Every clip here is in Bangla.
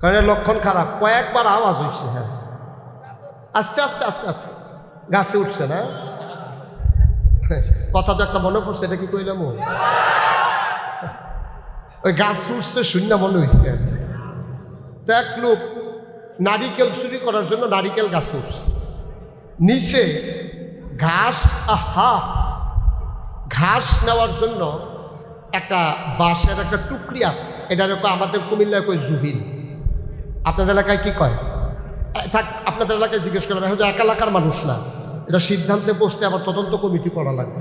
কারণ লক্ষণ খারাপ। কয়েকবার আওয়াজ হয়েছে হ্যাঁ। আস্তে আস্তে আস্তে আস্তে। গাছে উঠছে না? কথা তো একটা মনে পড়ছে, এটা কি কইলাম? ওই গাছ উঠছে, শূন্য মনে হয়েছে এক লোক নারিকেল চুরি করার জন্য নারিকেল গাছে উঠছে। নিচে ঘাস, আহা! ঘাস নেওয়ার জন্য একটা বাঁশের একটা টুকরি আছে। এটা আমাদের কুমিল্লায় কই জুবিন আপনাদের এলাকায় কি কয়? থাক, আপনাদের এলাকায় জিজ্ঞেস করবেন হয়তো এক এলাকার মানুষ না, এটা সিদ্ধান্তে বসতে আবার তদন্ত কমিটি করা লাগবে।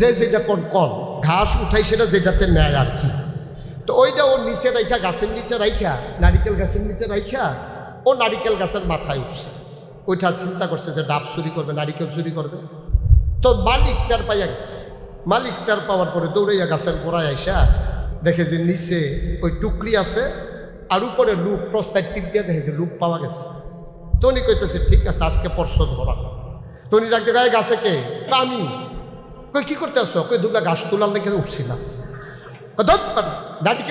যে যেটা কোন কন ঘাস উঠাই সেটা যেটাতে নেয় আর কি। তো ওইটা ও নিচে রাইখা, গাছের নিচে রাইখা, নারিকেল গাছের নিচে রাইখা, ও নারিকেল গাছের মাথায় উঠছে। ওইটা চিন্তা করছে যে ডাব চুরি করবে, নারিকেল চুরি করবে। তো মালিকটার পাইয়া গেছে। মালিকটার পাওয়ার পরে দৌড়াইয়া গাছের গোড়ায় আইসা দেখে যে নিচে ওই টুকরি আছে আর উপরে লুক প্রস্তাব টিপ দিয়ে দেখে যে লুক পাওয়া গেছে। তনি কইতেছে ঠিক আছে আজকে পর্ষদ ধরা। তো উনি ডাকতে গায়ে গাছে কে? "তা আমি। কই কি করতে আসছো কই দুটা ঘাস তোলার লেগে উঠছিলাম। "ধুৎ,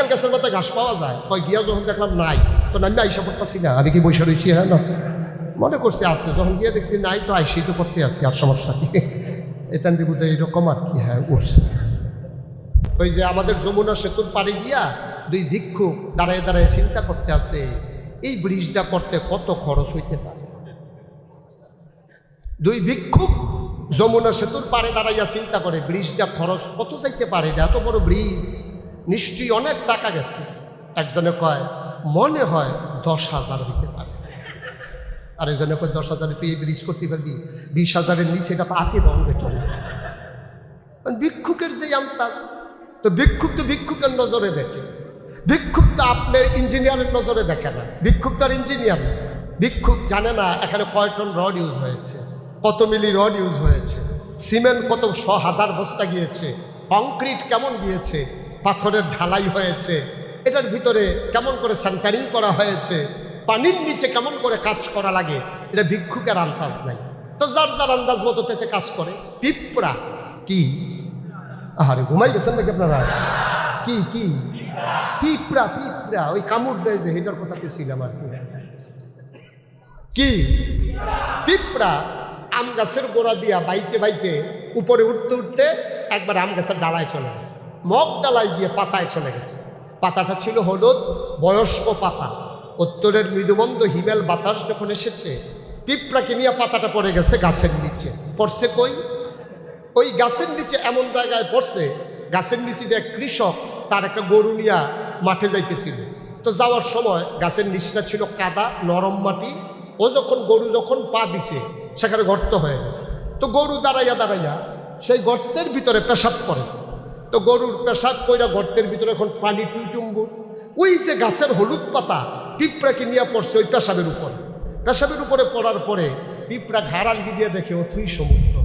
গাছের মধ্যে ঘাস পাওয়া যায়। কই গিয়া যখন দেখলাম নাই তো আমি আইসা পড়তেছি না আমি কি বসে রয়েছি হ্যাঁ না? মনে করছে আছে যখন গিয়ে দেখছি নাই তো আইসি তো করতে আছি আর সমস্যা কি? এটা বোধ এইরকম আর কি হ্যাঁ উঠছে। ওই যে আমাদের যমুনা সেতুর পাড়ে গিয়া দুই ভিক্ষুক দাঁড়ায় দাঁড়ায় চিন্তা করতে আছে, এই ব্রিজটা করতে কত খরচ হইতে পারে? দুই ভিক্ষুক যমুনা সেতুর পাড়ে দাঁড়াইয়া চিন্তা করে, ব্রিজটা খরচ কত যাইতে পারে? এটা এত বড় ব্রিজ, নিশ্চয়ই অনেক টাকা গেছে। একজনে কয়, মনে হয় দশ হাজার হইতে পারে। আরেকজনে কয়, দশ হাজারে তুই এই ব্রিজ করতে পারবি? বিশ হাজারের নিচে এটা পাতে বন্ধ বেতন। ভিক্ষুকের যে আমতাজ তো ভিক্ষুক তো ভিক্ষুকের নজরে দেখে। তো আপনার ইঞ্জিনিয়ারের নজরে দেখে না। আর ইঞ্জিনিয়ার ভিক্ষুক জানে না এখানে কয় টন রড ইউজ হয়েছে, কত মিলি রড ইউজ হয়েছে, সিমেন্ট কত শ হাজার বস্তা গিয়েছে, কংক্রিট কেমন গিয়েছে, পাথরের ঢালাই হয়েছে, এটার ভিতরে কেমন করে সেন্টারিং করা হয়েছে, পানির নিচে কেমন করে কাজ করা লাগে, এটা ভিক্ষুকের আন্দাজ নাই। তো যার যার আন্দাজ মতো তাতে কাজ করে। পিঁপড়া কি? আরে ঘুমাই গেছেন নাকি আপনারা? কি কি? পিঁপড়া পিঁপড়া। ওই কামড় দেয় যে এটার কথা কইছিলাম আর কি। কি? পিঁপড়া। আম গাছের গোড়া দিয়া বাইতে বাইতে উপরে উঠতে উঠতে একবার আম গাছের ডালায় চলে গেছে। মগ ডালায় দিয়ে পাতায় চলে গেছে। পাতাটা ছিল হলুদ, বয়স্ক পাতা। উত্তরের মৃদুমন্দ হিমেল বাতাস যখন এসেছে, পিঁপড়াকে নিয়ে পাতাটা পড়ে গেছে গাছের নিচে। পড়ছে কই? ওই গাছের নিচে এমন জায়গায় পড়ছে গাছের নিচে দিয়ে কৃষক তার একটা গরু নিয়া মাঠে যাইতেছিল। তো যাওয়ার সময় গাছের নিচটা ছিল কাদা, নরম মাটি। ও যখন গরু যখন পা দিছে, সেখানে গর্ত হয়ে গেছে। তো গরু দাঁড়াইয়া দাঁড়াইয়া সেই গর্তের ভিতরে পেশাব করেছে তো গরুর পেশাব কইরা গর্তের ভিতরে এখন পানি টুইটুম্বু ওই যে গাছের হলুদ পাতা পিঁপড়াকে নিয়ে পড়ছে ওই পেশাবের উপরে। পেশাবের উপরে পড়ার পরে পিঁপড়া ঘাড়ালগি দিয়ে দেখে অথই সমুদ্র।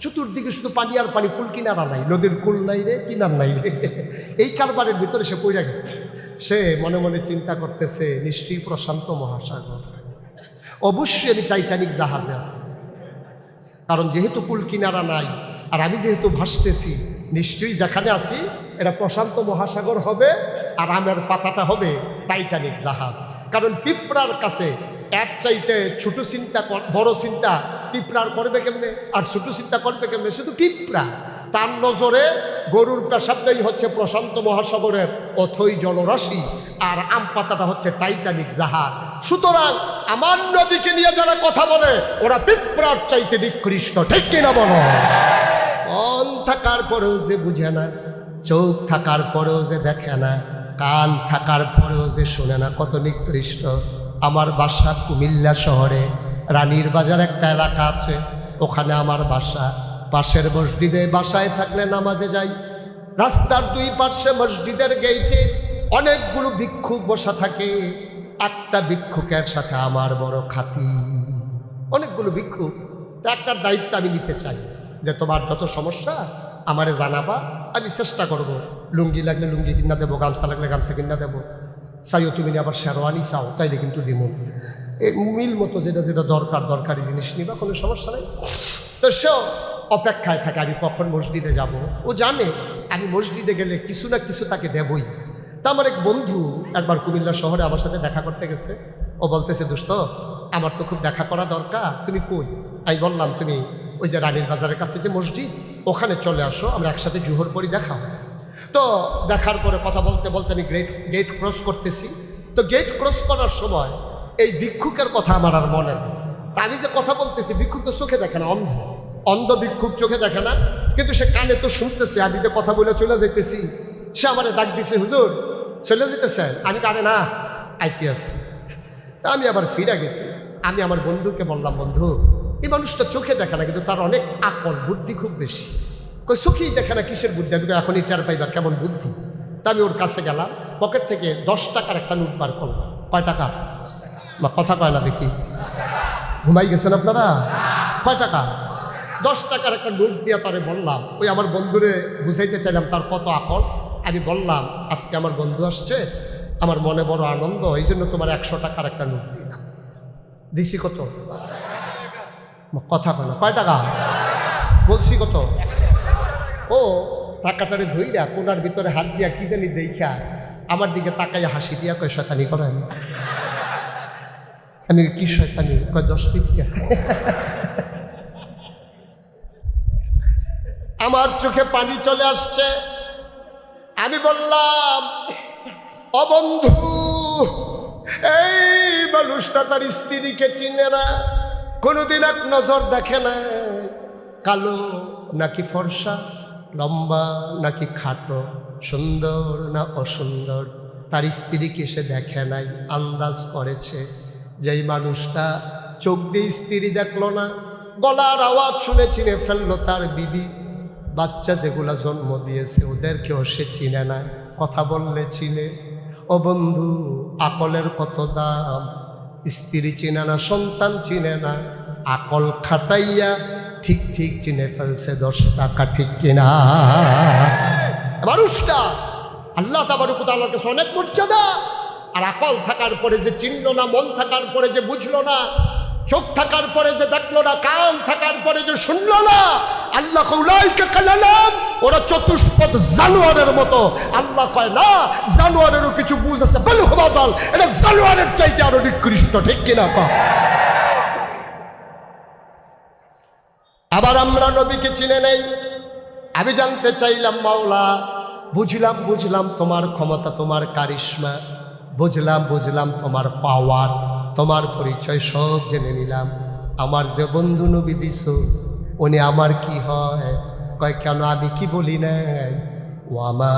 চতুর্দিকে শুধু পানি আর পানি কুল কিনারা নাই, নদীর কুল নাই রে, কিনার নাই রে। এই কারবারের ভিতরে সে পড়ে গেছে। সে মনে মনে চিন্তা করতেছে, নিশ্চয়ই প্রশান্ত মহাসাগর। অবশ্যই আমি টাইটানিক জাহাজে আছি। কারণ যেহেতু কুল কিনারা নাই, আর আমি যেহেতু ভাসতেছি, নিশ্চয়ই যেখানে আছি, এটা প্রশান্ত মহাসাগর হবে, আর আমের পাতাটা হবে টাইটানিক জাহাজ। কারণ পিঁপড়ার কাছে এক চাইতে ছোট চিন্তা বড় চিন্তা পিঁপড়ার করবে কেমনে? আর ছোট চিন্তা করবে কেমনে? শুধু পিঁপড়া। তার নজরে গরুর পেশাবটাই হচ্ছে প্রশান্ত মহাসাগরের অথই জলরাশি, আর আম পাতাটা হচ্ছে টাইটানিক জাহাজ। সুতরাং আমার নদীকে নিয়ে যারা কথা বলে, ওরা পিঁপড়ার চাইতে নিকৃষ্ট, ঠিক কিনা বলো? মন থাকার পরেও যে বুঝে না, চোখ থাকার পরেও যে দেখে না, কান থাকার পরেও যে শোনে না, কত নিকৃষ্ট। আমার বাসা কুমিল্লা শহরে। রানীর বাজার একটা এলাকা আছে, ওখানে আমার বাসা। পাশের মসজিদে বাসায় থাকলে নামাজে যাই। রাস্তার দুই পার্শ্বে মসজিদের গেইটে অনেকগুলো ভিক্ষুক বসা থাকে। একটা ভিক্ষুকের সাথে আমার বড় খাতি। অনেকগুলো ভিক্ষুক, তা একটার দায়িত্ব আমি নিতে চাই যে তোমার যত সমস্যা আমারে জানাবা, আমি চেষ্টা করব। লুঙ্গি লাগলে লুঙ্গি কিনা দেবো, গামছা লাগলে গামছা কিনা দেবো। চাইও তুমি আবার শেরওয়ানি চাও, তাইলে কিন্তু দিব এই মিল মতো যেটা যেটা দরকার, দরকারি জিনিস নিবা, কোনো সমস্যা নেই। তো সেও অপেক্ষায় থাকে, আমি কখন মসজিদে যাব? ও জানে, আমি মসজিদে গেলে কিছু না কিছু তাকে দেবই। তা আমার এক বন্ধু একবার কুমিল্লা শহরে আমার সাথে দেখা করতে গেছে। ও বলতেছে, দোস্ত, আমার তো খুব দেখা করা দরকার, তুমি কই? আমি বললাম, তুমি ওই যে রানীর বাজারের কাছে যে মসজিদ, ওখানে চলে আসো, আমরা একসাথে জুহর পরি দেখা হবে। তো দেখার পরে কথা বলতে বলতে আমি গেট গেট ক্রস করতেছি। তো গেট ক্রস করার সময় এই ভিক্ষুকের কথা আমার আর মনে আমি যে কথা বলতেছি, ভিক্ষুক তো চোখে দেখে না, অন্ধ। অন্ধ ভিক্ষুক চোখে দেখে না, কিন্তু সে কানে তো শুনতেছে, আমি যে কথা বলে চলে যেতেছি সে আমারে ডাক দিছে, হুজুর, চলে যেতেছেন আমি কানে, না, আইতে আছি। তা আমি আবার ফিরে গেছি। আমি আমার বন্ধুকে বললাম, বন্ধু, এই মানুষটা চোখে দেখে না, কিন্তু তার অনেক আকল, বুদ্ধি খুব বেশি। কই, সুখী দেখে না কিসের বুদ্ধি? আমি এখনই টের পাইবা কেমন বুদ্ধি? তা আমি ওর কাছে গেলাম, পকেট থেকে দশ টাকার একটা নোট বার করলাম। কয় টাকা? না, কথা কয় না দেখি। ঘুমাই গেছেন আপনারা? কয় টাকা? দশ টাকার একটা নোট দিয়ে তারে বললাম, ওই আমার বন্ধুরে বুঝাইতে চাইলাম, তার কত আকল আমি বললাম, আজকে আমার বন্ধু আসছে, আমার মনে বড় আনন্দ এই জন্য তোমার একশো টাকার একটা নোট দিলাম। দিছি কত? কথা কয় না। কয় টাকা? বলছি কত? ও টাকাটারে ধইরা কোনার ভিতরে হাত দিয়া কি জানি দেখা আমার দিকে তাকাইয়া হাসি দিয়া কয়, শয়তানি করেন? আমি কি শয়তানি? কয়, দশ টিকা আমার চোখে পানি চলে আসছে। আমি বললাম অবন্ধু এই মানুষটা তার স্ত্রীকে চিনে না, কোনোদিন এক নজর দেখে না কালো নাকি ফর্সা? লম্বা নাকি খাটো, সুন্দর না অসুন্দর? তার স্ত্রীকে সে দেখে নাই, আন্দাজ করেছে যেই মানুষটা চোখ দিয়ে স্ত্রী দেখল না। গলার আওয়াজ শুনে চিনে ফেলল তার বিবি। বাচ্চা যেগুলা জন্ম দিয়েছে, ওদেরকেও সে চিনে না। কথা বললে চিনে। ও বন্ধু, আকলের কত দাম? স্ত্রী চিনে না, সন্তান চিনে না। আকল খাটাইয়া ঠিক ঠিক চিনে ফেলছে দশ টাকা, ঠিক কিনা? মানুষটা আল্লাহ তাবারুকুতালার কাছে অনেক মর্যাদা। আর আকল থাকার পরে যে চিনল না, মন থাকার পরে যে বুঝলো না, চোখ থাকার পরে যে দেখল না, কান থাকার পরে যে শুনলো না, আল্লাহ ওরা চতুষ্পদ জানোয়ারের মতো। আল্লাহ কয়, না, জানোয়ারেরও কিছু বুঝ আছে। বল, এটা জানোয়ারের চাইতে আরও নিকৃষ্ট, ঠিক কিনা কয়? আবার আমরা নবীকে চিনে নেই। আমি জানতে চাইলাম, মাওলা, বুঝলাম বুঝলাম তোমার ক্ষমতা, তোমার কারিশ্মা। বুঝলাম বুঝলাম তোমার পাওয়ার তোমার পরিচয় সব জেনে নিলাম। আমার যে বন্ধু নবী দিস উনি আমার কি হয়? কয়, কেন আমি কি বলি নাই? ওয়ামা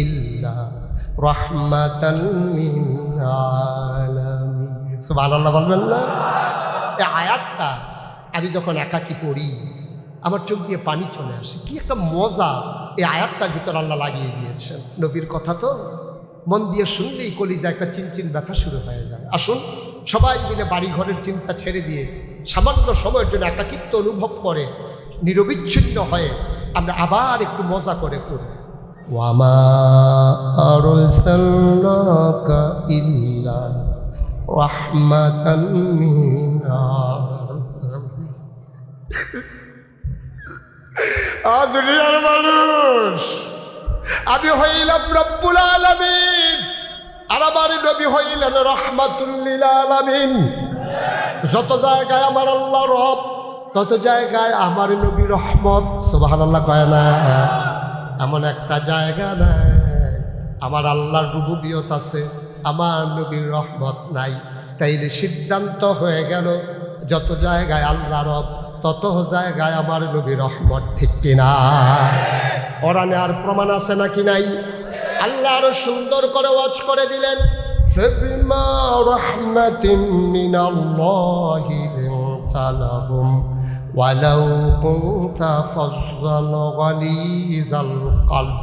ইল্লা রাহমাতাল বলবেন না? এই আয়াতটা আমি যখন একাকি পড়ি, আমার চোখ দিয়ে পানি চলে আসে। কি একটা মজা এই আয়াতটার ভিতর আল্লাহ লাগিয়ে দিয়েছেন। নবীর কথা তো মন দিয়ে শুনলেই কলিজা একটা চিনচিন ব্যথা শুরু হয়ে যায়। আসুন, সবাই মিলে বাড়ি ঘরের চিন্তা ছেড়ে দিয়ে সামান্য সময়ের জন্য একাকিত্ব অনুভব করে, নিরবিচ্ছিন্ন হয়ে আমরা আবার একটু মজা করে করি ওয়ামা আরসালনাকা ইল্লা রাহমাতাল লিল আলামিন আ দুনিয়ার মানুষ, আমি হইলাম রব্বুল আলামিন, আর আমার নবী হইলেন রহমাতুল্লিল আলামিন। যত জায়গায় আমার আল্লাহ রব, তত জায়গায় আমার নবী রহমত, সুবহানাল্লাহ কয় না, এমন একটা জায়গা নাই। আমার আল্লাহর রুবুবিয়ত আছে, আমার নবীর রহমত নাই। তাইলে সিদ্ধান্ত হয়ে গেল যত জায়গায় আল্লাহ রব তত জায়গায় আমার নবী রহমত ঠিক কিনা ওরানে আর প্রমাণ আছে নাকি নাই আল্লাহ আরো সুন্দর করে ওয়াজ করে দিলেন فبما رحمة من الله لنت لهم ولو كنت فظا غليظ القلب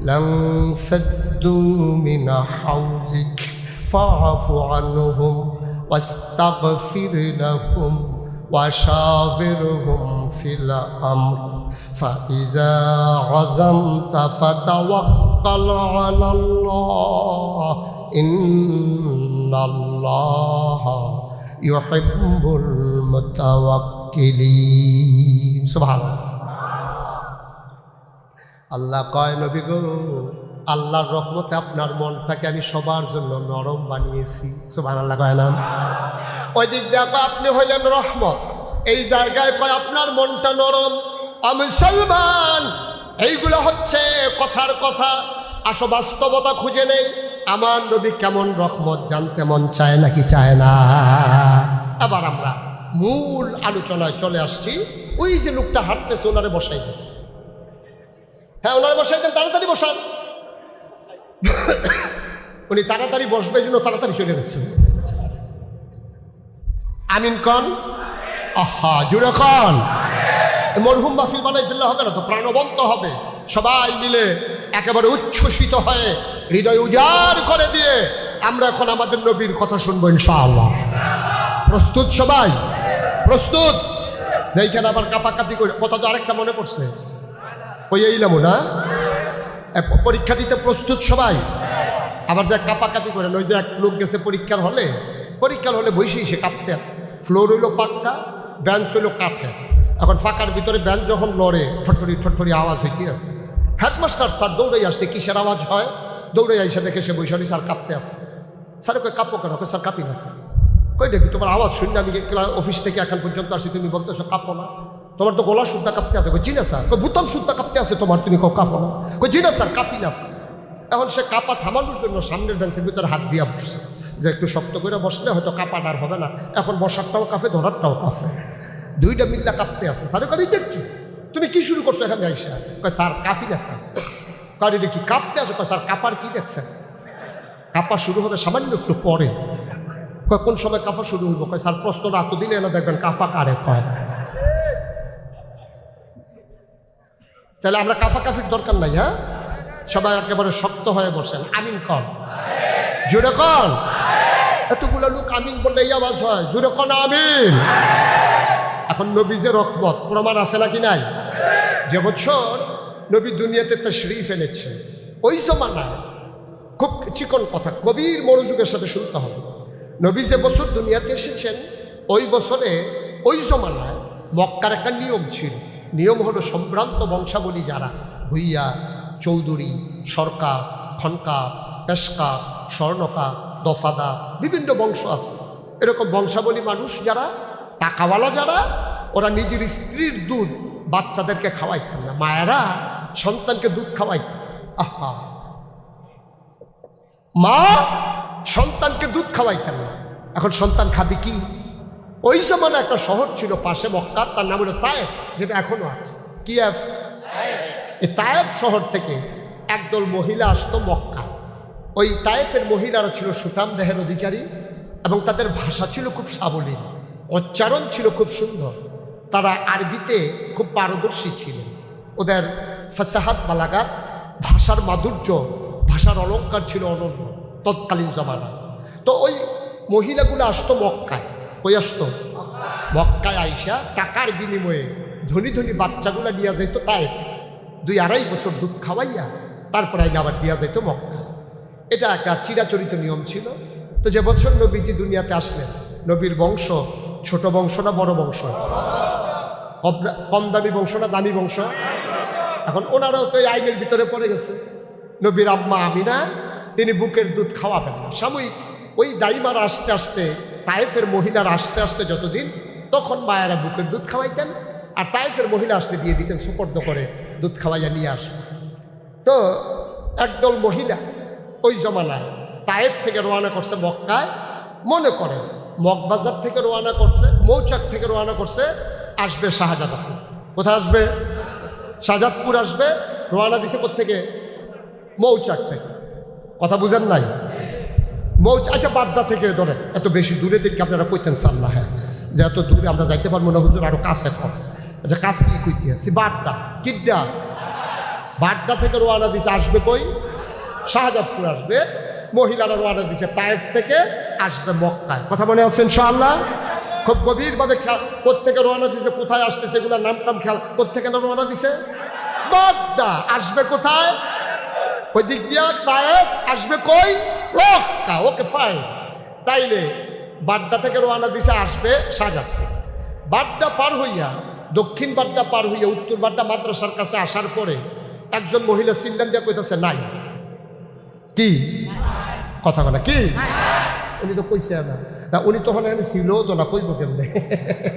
لانفدوا من حولك فاعف عنهم واستغفر لهم وشاورهم في الأمر فإذا عزمت فتوكل على الله إن الله يحب المتوكلين سبحان الله আল্লাহ কয় নবী গো আল্লাহর রহমতে আপনার মনটাকে আমি সবার জন্য নরম বানিয়েছি। সুবান আল্লাহ কয় না? ওই দিক দেখো আপনি হইলেন রহমত। এই জায়গায় কয়, আপনার মনটা নরম। আমি মুসলমান। এইগুলো হচ্ছে কথার কথা। আসো, বাস্তবতা খুঁজে নেই। আমার নবী কেমন রহমত জানতে মন চায় নাকি চায় না? আবার আমরা মূল আলোচনায় চলে আসছি। ওই যে লোকটা হাঁটতেছে, ওনারে বসাই হ্যাঁ ওনারে বসাই দেন, তাড়াতাড়ি বসান। উনি তাড়াতাড়ি বসবে জন্য তাড়াতাড়ি চলে গেছে। আমিন কন? আহা, জুড়ে কন। মরহুম মাহফিল বানাই ফেললে হবে না তো, প্রাণবন্ত হবে। সবাই মিলে একেবারে উচ্ছ্বসিত হয়ে হৃদয় উজাড় করে দিয়ে আমরা এখন আমাদের নবীর কথা শুনব ইনশাআল্লাহ। প্রস্তুত সবাই? প্রস্তুত? এইখানে আবার কাপাকাপি করে, কথা তো আরেকটা মনে পড়ছে। ওই এইলাম না? পরীক্ষা দিতে প্রস্তুত সবাই? আবার যে কাপাকাপি করে ওই যে এক লোক গেছে পরীক্ষার হলে পরীক্ষার হলে বসেই সে কাঁপতে আছে। ফ্লোর হইল পাক্কা বেঞ্চ হইল কাঠে এখন ফাঁকার ভিতরে বেঞ্চ যখন লড়ে ঠট্টরি ঠট্টরি আওয়াজ হইতে আছে। হেডমাস্টার স্যার দৌড়াই আসছে, কিসের আওয়াজ হয়? দৌড়ে আইসা দেখে সে বৈশালী স্যার কাঁপতে আছে। স্যার, ওকে কাঁপো কেন? ওকে স্যার কাঁপি না, স্যার। কই দেখি, তোমার আওয়াজ শুনলে আমি অফিস থেকে এখন পর্যন্ত আসি, তুমি বলতেছো কাঁপো না। তোমার তো গলা শুদ্ধা কাঁপতে আছে। কই জি না স্যার বুতাম শুদ্ধা কাঁপতে আছে তোমার, তুমি কাঁপো না। কই জি না স্যার, কাঁপি না স্যার। এখন সে কাঁপা থামানোর জন্য সামনের বেঞ্চের ভিতরে হাত দিয়া বসছে। যে একটু শক্ত করে বসলে হয়তো কাপাটা আর হবে না। এখন বসারটাও কাফে ধরারটাও কাফে দুইটা মিল্লা কাঁপতে আছে। স্যার কারি দেখছি তুমি কি শুরু করছ এখানে আইসা? কয় স্যার, কাঁপি না স্যার। কারি দেখি কাঁপতে আছে? কয় স্যার, কাঁপার কি দেখছেন? কাঁপা শুরু হবে সামান্য একটু পরে। কয় কোন সময় কাঁপা শুরু হইব? কয় স্যার প্রশ্ন রাত দিলে না দেখবেন কাফা কারে কয় তাহলে আমরা কাফা কাফির দরকার নাই হ্যাঁ? সবাই একেবারে শক্ত হয়ে বসেন। আমিন কন। জুড়ে কন। এতগুলো লোক আমিন বললে আওয়াজ হয়। জুড়ে কন আমিন। এখন নবীজের রহমত, প্রমাণ আছে নাকি নাই? যে বছর নবী দুনিয়াতে একটা শরীফ ফেলেছে ওই জমানায় খুব চিকন কথা কবির মনোযোগের সাথে শুনতে হবে। নবী যে বছর দুনিয়াতে এসেছেন, ওই বছরে, ওই জমানায় মক্কার একটা নিয়ম ছিল। নিয়ম হলো সম্ভ্রান্ত বংশাবলী যারা, ভুইয়া, চৌধুরী সরকার খনকা, পেশকা, স্বর্ণকা, দফাদা, বিভিন্ন বংশ আছে। এরকম বংশাবলী মানুষ যারা, টাকাওয়ালা যারা, ওরা নিজের স্ত্রীর দুধ বাচ্চাদেরকে খাওয়াইতেন না, মায়েরা সন্তানকে দুধ খাওয়াই আহা! মা সন্তানকে দুধ খাওয়াইতেন না। এখন সন্তান খাবে কি? ওই সময় একটা শহর ছিল পাশে মক্কার তার নাম হলো তায়েফ, যেটা এখনও আছে। কি তায়েফ শহর থেকে একদল মহিলা আসতো মক্কা ওই তায়েফের মহিলারা ছিল সুঠাম দেহের অধিকারী এবং তাদের ভাষা ছিল খুব সাবলীল, উচ্চারণ ছিল খুব সুন্দর। তারা আরবিতে খুব পারদর্শী ছিলেন। ওদের ফসাহাত বালাগাত, ভাষার মাধুর্য, ভাষার অলঙ্কার ছিল অনন্য তৎকালীন জমানা তো ওই মহিলাগুলো আসতো মক্কায়। ওই আসতো মক্কায় আইসা টাকার বিনিময়ে ধনী ধনী বাচ্চাগুলো নিয়ে যাইতো তাই। দুই আড়াই বছর দুধ খাওয়াইয়া তারপরে আইনা আবার দিয়া যাইতো মক্কা এটা একটা চিরাচরিত নিয়ম ছিল। তো যে বছর নবীজি দুনিয়াতে আসলেন, নবীর বংশ ছোট বংশ না বড় বংশ? কম দামি বংশ না দামি বংশ? এখন ওনারাও তো এই আইনের ভিতরে পড়ে গেছে। নবীর আম্মা আমিনা, তিনি বুকের দুধ খাওয়াবেন না। সাময়িক ওই দাইমার আসতে আসতে, তায়েফের মহিলার আসতে আসতে যতদিন, তখন মায়েরা বুকের দুধ খাওয়াইতেন আর তায়েফের মহিলা আসতে দিয়ে দিতেন সুপর্দ করে দুধ খাওয়াইয়া নিয়ে আসবে তো একদল মহিলা ওই জমানায় তায়েফ থেকে রওনা করছে মক্কায়, মনে করেন মগবাজার থেকে রওনা করছে, মৌচাক থেকে রওনা করছে, আসবে শাহজাদপুর। কোথায় আসবে? শাহজাদপুর আসবে, রওনা দিছে থেকে মৌচাক থেকে। কথা বুঝেন নাই? মৌ আচ্ছা বাড্ডা থেকে ধরে এত বেশি দূরে দেখে আপনারা কইতেন সাল্লাহ হ্যাঁ। যে এত দূরে আমরা যাইতে পারব না, হুজুর আরও কাছে কম। আচ্ছা কাছে কি কইতে আছি বাড্ডা কিড্ডা বাড্ডা থেকে রোয়ানা দিছে, আসবে কই? শাহজাদপুর আসবে। মহিলারা রোয়ানা দিছে, তায়েফ থেকে আসবে মক্কায়। কথা মনে আছে ইনশাআল্লাহ? খুব গভীরভাবে খেয়াল কোথেকে রোয়ানা দিছে, কোথায় আসতেছে, এগুলোর নাম টাম খেয়াল কোথেকে রোয়ানা দিছে? বাড্ডা আসবে কোথায়? ওই দিক দিয়া তায়েফ আসবে কই? মক্কা ওকে ফাইন তাইলে বাড্ডা থেকে রোয়ানা দিছে আসবে শাহজাদপুর। বাড্ডা পার হইয়া, দক্ষিণ বাড্ডা পার হইয়া, উত্তর বাড্ডা মাদ্রাসার কাছে আসার পরে একজন মহিলা সিন্দান দিয়া কইতাছে, নাই। কি? কথা বলে কি? উনি তো কইছে না। না, উনি তখন এখানে ছিল, তো না কইব কেমনে?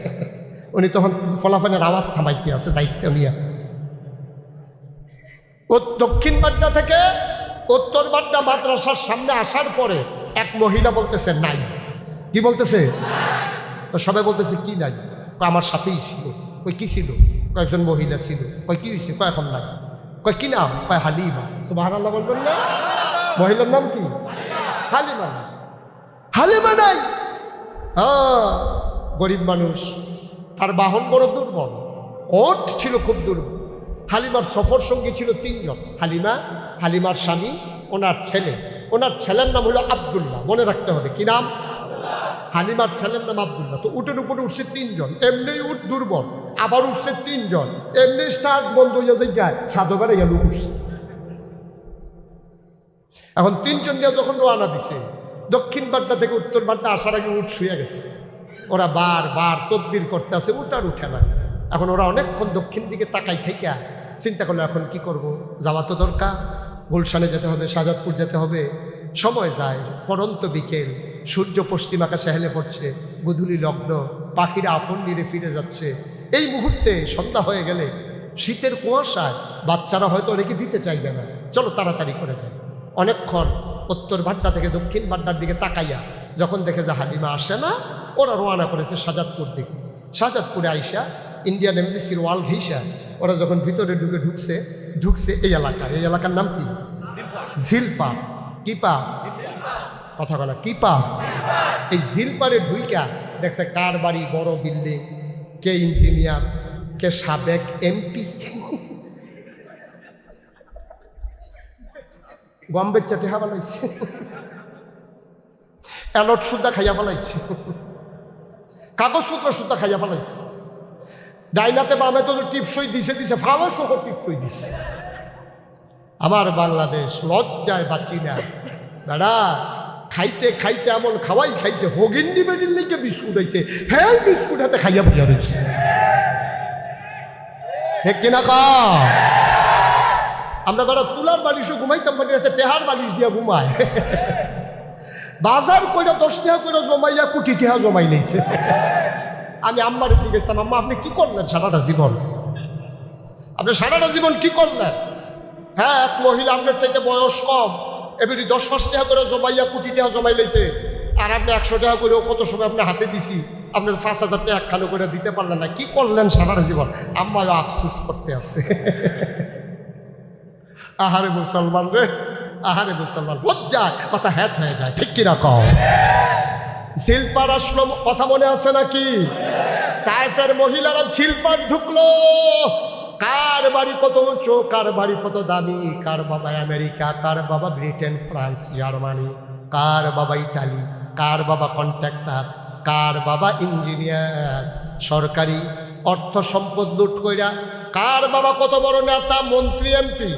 উনি তখন ফলাফলের আওয়াজ থামাইতে আছে, দায়িত্ব নিয়ে। দক্ষিণ বাড্ডা থেকে উত্তর বাড্ডা মাদ্রাসার সামনে আসার পরে এক মহিলা বলতেছে, নাই। কি বলতেছে? সবাই বলতেছে, কি নাই? আমার সাথেই ছিল। কই কি ছিল? কয়েকজন মহিলা ছিল। কয়, কি হয়েছে কয়, এখন নাই। কয়, কি নাম? কয়, হালিমা। সুবাহ বলবেন না? মহিলার নাম কি? হালিমা হালিমা নাই? হ্যাঁ গরিব মানুষ। তার বাহন বড় দুর্বল। ওট ছিল খুব দুর্বল। হালিমার সফর সঙ্গী ছিল তিনজন। হালিমা, হালিমার স্বামী, ওনার ছেলে। ওনার ছেলের নাম হলো আবদুল্লাহ। মনে রাখতে হবে, কি নাম? হালিমার ছেলের নাম আবদুল্লাহ। তো উটের উপরে উঠছে তিনজন। এমনি উঠ দুর্বল, আবার উঠছে তিনজন। এমনি স্টার্ট বন্ধ হয়ে যায় যায় সাধকারে গেল উঠছে। এখন তিনজন নিয়ে যখন রওনা দিছে, দক্ষিণ বাড্ডা থেকে উত্তর বাড্ডা আসার আগে উঠ শুয়ে গেছে। ওরা বার বার তদবির করতে আছে উঠ আর উঠে না। এখন ওরা অনেকক্ষণ দক্ষিণ দিকে তাকাই থেকে চিন্তা করল, এখন কি করব? যাওয়া তো দরকার। গুলশানে যেতে হবে, শাহজাদপুর যেতে হবে। সময় যায় পরন্ত বিকেল। সূর্য পশ্চিম আকাশে হেলে পড়ছে, গুধুলি লগ্ন, পাখিরা আপন নিরে ফিরে যাচ্ছে। এই মুহূর্তে সন্ধ্যা হয়ে গেলে শীতের কুয়াশায় বাচ্চারা হয়তো অনেকে দিতে চাইবে না। চলো তাড়াতাড়ি করে যায় অনেকক্ষণ উত্তর ভাড্ডা থেকে দক্ষিণ ভাড্ডার দিকে তাকাইয়া যখন দেখে যে হালিমা আসে না, ওরা রোয়ানা করেছে শাহজাদপুর দিকে। শাহজাদপুরে আইসা, ইন্ডিয়ান এমবিসির ওয়াল ঘেইসা ওরা যখন ভিতরে ঢুকে ঢুকছে ঢুকছে এই এলাকা এই এলাকার নাম কি? ঝিলপা কিপা? কথা বলা কিপা। এই ঝিলপারে ঢুইকা দেখছে কার বাড়ি, বড় বিল্ডিং, কে ইঞ্জিনিয়ার, কে সাবেক এমপি। বম্বের চাটে হা বানাইছে। অ্যালট সুদ্ধা খাইয়া ফেলাইছে। কাগজপত্র সুদ্ধা খাইয়া ফেলাইছে। ডাইনাতে বামে তো টিপসই দিছে দিছে ফাওয়া সহ টিপসই দিছে। আমার বাংলাদেশ লজ্জায় বাঁচি না। দাদা, খাইতে খাইতে এমন খাওয়াই খাইছে হগিন্ডি বেডির লিখে বিস্কুট হয়েছে হ্যাঁ বিস্কুট হাতে খাইয়া বুঝা রয়েছে ঠিক কিনা আমরা বেড়া তুলার বালিশও ঘুমাইতাম বাড়ির হাতে টেহার বালিশ দিয়া ঘুমায়। বাজার কইরা দশ টাকা করে জমাইয়া, কোটি টাকা জমাই নিয়েছে আমি আম্মারে জিজ্ঞেসতাম, আম্মা, আপনি কি করলেন সারাটা জীবন? আপনি সারাটা জীবন কি করলেন? হ্যাঁ এক মহিলা আপনার চাইতে বয়স কম। এবারে দশ পাঁচ টাকা করে জমাইয়া, কোটি টাকা জমাই লাইছে। আর আপনি একশো টাকা করেও কত সময় আপনার হাতে দিছি? আপনার পাঁচ হাজার টাকা একখানো করে দিতে পারলেন না। কি করলেন সারাটা জীবন? আম্মাও আফসুস করতে আছে। আহারে মুসলমান রে, আহারে মুসলমান। লজ্জায় মাথা হ্যাট হয়ে যায়। ঠিক কিনা কও? শিল্পার আসলো কথা মনে আছে নাকি? তাইফের মহিলারা শিল্পার ঢুকলো। কার বাড়ি কত উঁচু, কার বাড়ি কত দামি, কার বাবা আমেরিকা, কার বাবা ব্রিটেন, ফ্রান্স, জার্মানি, কার বাবা ইটালি, কার বাবা কন্ট্রাক্টর, কার বাবা ইঞ্জিনিয়ার, সরকারি অর্থ সম্পদ লুট কইরা, কার বাবা কত বড় নেতা, মন্ত্রী, এমপি,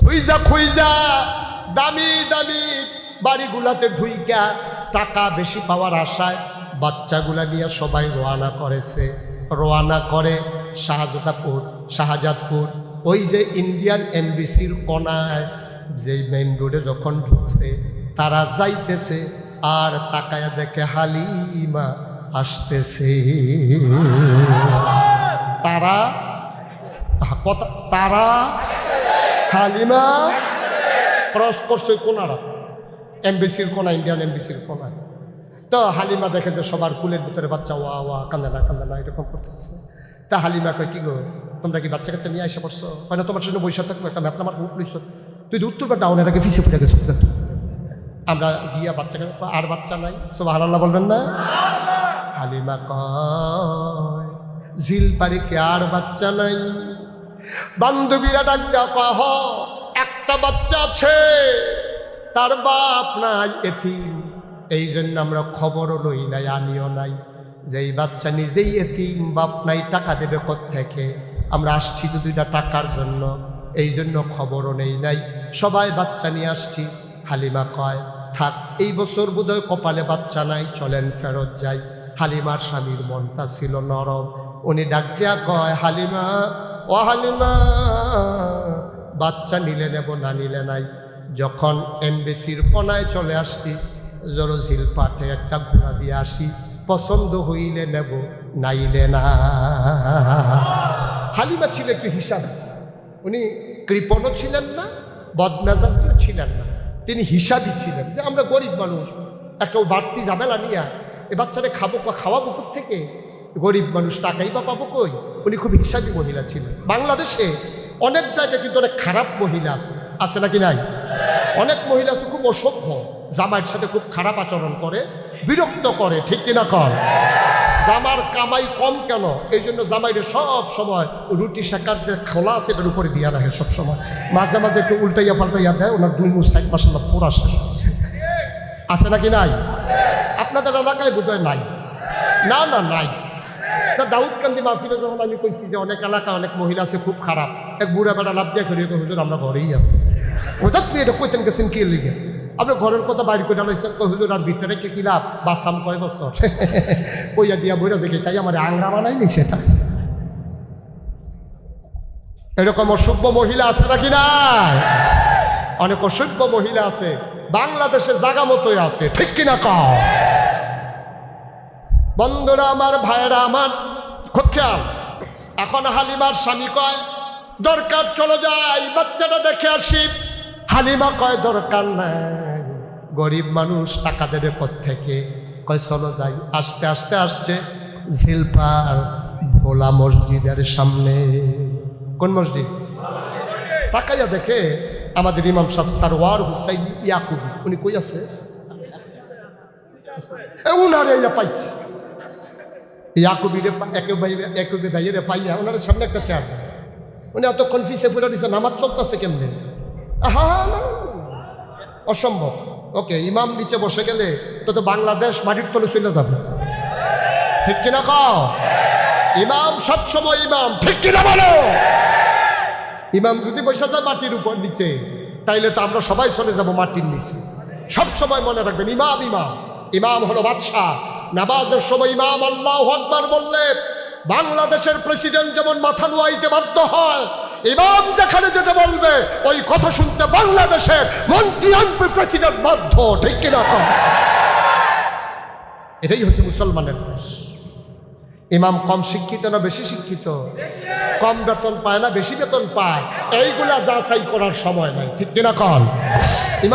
খুইজা খুইজা, দামি দামি বাড়িগুলাতে ঢুইকা টাকা বেশি পাওয়ার আশায় বাচ্চাগুলা নিয়ে সবাই রোয়ানা করেছে। রোয়ানা করে শাহজাদাপুর, শাহজাদপুর। ওই যে ইন্ডিয়ান এমবিসির কোনায়, যেই মেইন রোডে যখন ঢুকছে, তারা যাইতেছে, আর তাকায়া দেখে হালিমা আসতেছে। তারা, কথা, তারা হালিমা ক্রস করছে কোনারা। এমবিসির কোনা, ইন্ডিয়ান এমবিসির কোনা। তো হালিমা দেখে যে সবার কুলের ভিতরে বাচ্চা ওয়া ওয়া কান্দে না কান্দে না এরকম করতেছে। তা হালিমা কয়, কি গো, তোমরা কি বাচ্চা কাচ্চা নিয়ে এসে পড়ছো? হয় না, তোমার সঙ্গে বৈশা থাকব, একটা মার মুখ লইছ। তুই উত্তর বা ডাউনের আগে ফিসে ফুটে গেছো আমরা গিয়া বাচ্চা আর বাচ্চা নাই সব আল্লাহ বলবেন না? হালিমা কয়, ঝিল পারে কে আর বাচ্চা নাই? বান্ধবীরা ডাক দেওয়া একটা বাচ্চা আছে। তার বাপ নাই এতিম। এই জন্য আমরা খবরও লই নাই আমিও নাই। যেই বাচ্চা নিজেই এতিম, বাপ নাই, টাকা দেবে থেকে আমরা আসছি তো দুইটা টাকার জন্য। এই জন্য খবরও নেই নাই। সবাই বাচ্চা নিয়ে আসছি। হালিমা কয়, থাক, এই বছর বোধহয় কপালে বাচ্চা নাই, চলেন ফেরত যাই। হালিমার স্বামীর মনটা ছিল নরম। উনি ডাক দিয়া কয়, হালিমা, ও হালিমা, বাচ্চা নিলে নেব না নিলে নাই? যখন এমবেসির কোনায় চলে আসছি জরঝিল পাঠে একটা ঘোড়া দিয়ে আসি, পছন্দ হইলে নেব, নাইলে না। হালিমা ছিল একটু হিসাব। উনি কৃপণও ছিলেন না, বদমেজাজও ছিলেন না। তিনি হিসাবই ছিলেন যে আমরা গরিব মানুষ একটা বাড়তি ঝামেলা নিয়ে এ বাচ্চাটা খাব খাওয়াবো থেকে গরিব মানুষ টাকাই বা পাবো কই? উনি খুব হিসাবি মহিলা ছিলেন। বাংলাদেশে অনেক জায়গায় কিন্তু অনেক খারাপ মহিলা আছে। আছে নাকি নাই? অনেক মহিলা আছে খুব অসভ্য, জামাইয়ের সাথে খুব খারাপ আচরণ করে, বিরক্ত করে, ঠিক কিনা কর জামার কামাই কম কেন? এই জন্য জামাইরে সব সময় রুটি শাকার যে খোলা আছে এটার উপরে দিয়া রাখে সব সময়। মাঝে মাঝে একটু উল্টাইয়া পাল্টাইয়া দেয়, ওনার দুই মুখ সাইড মাসাল্লাহ পুরা শেষ হচ্ছে। আছে নাকি নাই? আপনাদের এলাকায় বোধহয় নাই। না না, নাই। না, দাউদকান্দি মাহফিলে যখন আমি কইছি যে অনেক এলাকা, অনেক মহিলা আছে, খুব খারাপ। এক বুড়া বেটা লাভ দিয়ে করি হুজুর, আমরা ঘরেই আছি। ওটা তুই এটা কইতেন গেছেন কি লিগে। আপনি ঘরের কথা বাইরে করে তো হুজুর, আর ভিতরে কে কি লাভ? বাসাম কয় বছর? কইয়া দিয়া বইরা যে তাই আমার আংরা বানাই নিছে তা। এরকম অসভ্য মহিলা আছে নাকি নাই? অনেক অসভ্য মহিলা আছে, বাংলাদেশে জাগা মতোই আছে, ঠিক কিনা কও? বন্ধুরা আমার ভাইয়েরা আমার, খুব খেয়াল। এখন হালিমার স্বামী কয়, দরকার চলে যাই, বাচ্চাটা দেখে আসি। হালিমা কয়, দরকার নাই। গরিব মানুষ টাকা দেবে থেকে কয়, চলো যাই। আস্তে আস্তে আসছে ঝিলপার ভোলা মসজিদের সামনে। কোন মসজিদ? তাকাইয়া দেখে আমাদের ইমাম সাহেব সারওয়ার হুসাইন ইয়াকুবি। উনি কই আছে? উনারে ইয়া পাইছি। ইয়াকুবিরে একেবারে ভাইয়েরে পাইয়া ওনার সামনে একটা চেয়ার উনি এত কনফিউসে পড়ে দিচ্ছে নামাজ চলতেছে কেমনে? অসম্ভব। ওকে, ইমাম নিচে বসে গেলে তো তো বাংলাদেশ মাটির তলে চলে যাবে। ঠিক কিনা কও? ইমাম সবসময় ইমাম, ঠিক কিনা বলো? ইমাম যদি বসে যায় মাটির উপর নিচে, তাইলে তো আমরা সবাই চলে যাব মাটির নিচে। সব সময় মনে রাখবেন, ইমাম ইমাম। ইমাম হলো বাদশাহ। নামাজের সময় ইমাম আল্লাহ আকবার বললে, বাংলাদেশের প্রেসিডেন্ট যেমন মাথা নোয়াইতে বাধ্য হয়, ইমাম যেখানে যেটা বলবে, ওই কথা শুনতে বাংলাদেশের মন্ত্রী এমপি প্রেসিডেন্ট বাধ্য, ঠিক কিনা কম? এটাই হচ্ছে মুসলমানের দেশ। ইমাম কম শিক্ষিত না বেশি শিক্ষিত? কম বেতন পায় না, বেশি বেতন পায়। এইগুলা যাচাই করার সময় নাই, ঠিক কিনা কন ইমাম